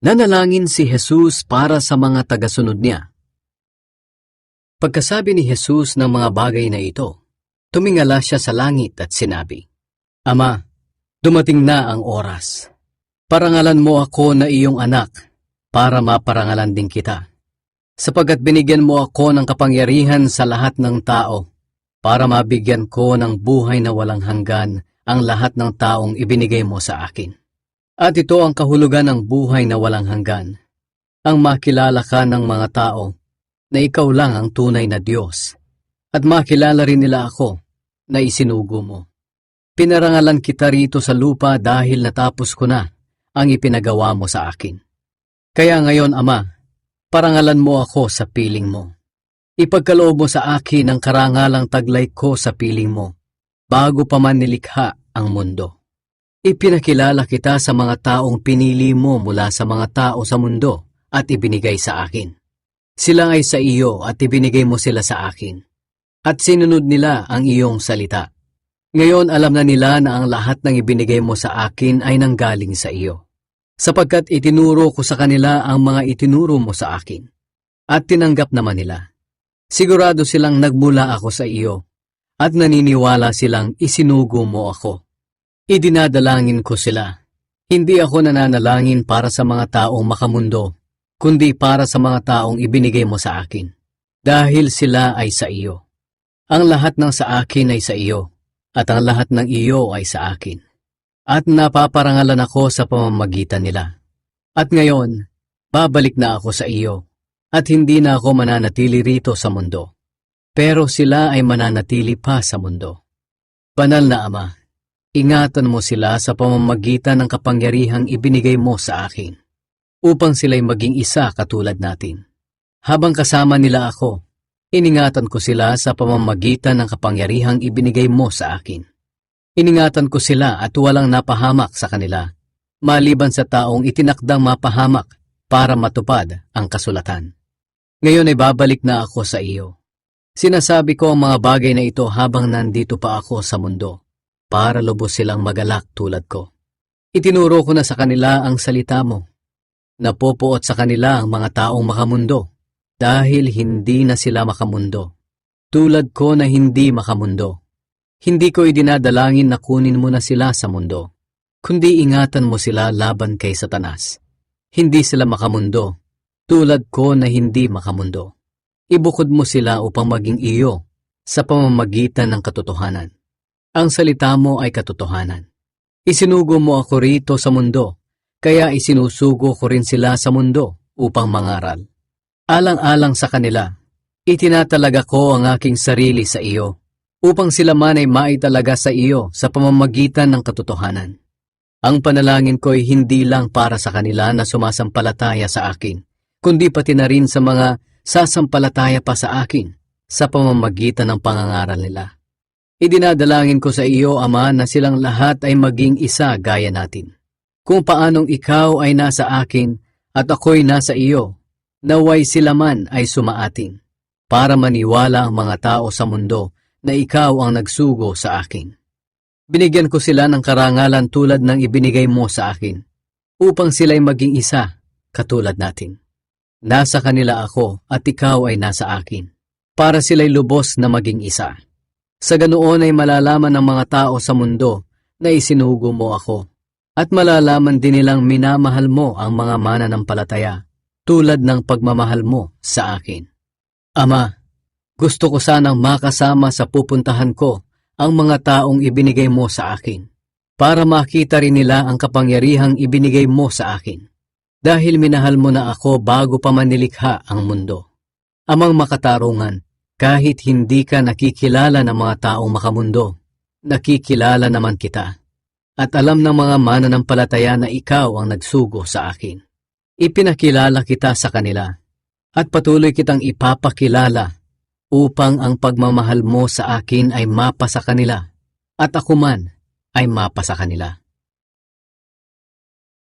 Nanalangin si Jesus para sa mga tagasunod niya. Pagkasabi ni Jesus ng mga bagay na ito, tumingala siya sa langit at sinabi, Ama, dumating na ang oras. Parangalan mo ako na iyong anak para maparangalan din kita. Sapagkat binigyan mo ako ng kapangyarihan sa lahat ng tao para mabigyan ko ng buhay na walang hanggan ang lahat ng taong ibinigay mo sa akin. At ito ang kahulugan ng buhay na walang hanggan. Ang makilala ka ng mga tao na ikaw lang ang tunay na Diyos at makilala rin nila ako na isinugo mo. Pinarangalan kita rito sa lupa dahil natapos ko na ang ipinagawa mo sa akin. Kaya ngayon, Ama, parangalan mo ako sa piling mo. Ipagkaloob mo sa akin ang karangalang taglay ko sa piling mo, bago pa man nilikha ang mundo. Ipinakilala kita sa mga taong pinili mo mula sa mga tao sa mundo at ibinigay sa akin. Sila ay sa iyo at ibinigay mo sila sa akin. At sinunod nila ang iyong salita. Ngayon alam na nila na ang lahat ng ibinigay mo sa akin ay nanggaling sa iyo. Sapagkat itinuro ko sa kanila ang mga itinuro mo sa akin. At tinanggap naman nila. Sigurado silang nagmula ako sa iyo at naniniwala silang isinugo mo ako. Idinadalangin ko sila. Hindi ako nananalangin para sa mga taong makamundo, kundi para sa mga taong ibinigay mo sa akin. Dahil sila ay sa iyo. Ang lahat ng sa akin ay sa iyo, at ang lahat ng iyo ay sa akin. At napaparangalan ako sa pamamagitan nila. At ngayon, babalik na ako sa iyo, at hindi na ako mananatili rito sa mundo. Pero sila ay mananatili pa sa mundo. Banal na Ama, Ingatan mo sila sa pamamagitan ng kapangyarihang ibinigay mo sa akin, upang sila'y maging isa katulad natin. Habang kasama nila ako, iningatan ko sila sa pamamagitan ng kapangyarihang ibinigay mo sa akin. Iningatan ko sila at walang napahamak sa kanila, maliban sa taong itinakdang mapahamak para matupad ang kasulatan. Ngayon ay babalik na ako sa iyo. Sinasabi ko ang mga bagay na ito habang nandito pa ako sa mundo para lubos silang magalak tulad ko. Itinuro ko na sa kanila ang salita mo. Napopuot sa kanila ang mga taong makamundo dahil hindi na sila makamundo. Tulad ko na hindi makamundo. Hindi ko idinadalangin na kunin mo na sila sa mundo, kundi ingatan mo sila laban kay Satanas. Hindi sila makamundo, tulad ko na hindi makamundo. Ibukod mo sila upang maging iyo sa pamamagitan ng katotohanan. Ang salita mo ay katotohanan. Isinugo mo ako rito sa mundo, kaya isinusugo ko rin sila sa mundo upang mangaral. Alang-alang sa kanila, itinatalaga ko ang aking sarili sa iyo, upang sila man ay maitalaga sa iyo sa pamamagitan ng katotohanan. Ang panalangin ko ay hindi lang para sa kanila na sumasampalataya sa akin, kundi pati na rin sa mga sasampalataya pa sa akin sa pamamagitan ng pangangaral nila. Idinadalangin ko sa iyo, Ama, na silang lahat ay maging isa gaya natin. Kung paanong ikaw ay nasa akin at ako'y nasa iyo, naway sila man ay sumaating, para maniwala ang mga tao sa mundo na ikaw ang nagsugo sa akin. Binigyan ko sila ng karangalan tulad ng ibinigay mo sa akin, upang sila'y maging isa, katulad natin. Nasa kanila ako at ikaw ay nasa akin, para sila'y lubos na maging isa. Sa ganoon ay malalaman ng mga tao sa mundo na isinugo mo ako, at malalaman din nilang minamahal mo ang mga mananampalataya, tulad ng pagmamahal mo sa akin. Ama, gusto ko sanang makasama sa pupuntahan ko ang mga taong ibinigay mo sa akin, para makita rin nila ang kapangyarihang ibinigay mo sa akin, dahil minahal mo na ako bago pa manilikha ang mundo. Amang makatarungan, kahit hindi ka nakikilala ng mga taong makamundo, nakikilala naman kita. At alam ng mga mananampalataya na ikaw ang nagsugo sa akin. Ipinakilala kita sa kanila at patuloy kitang ipapakilala upang ang pagmamahal mo sa akin ay mapa sa kanila at ako man ay mapa sa kanila.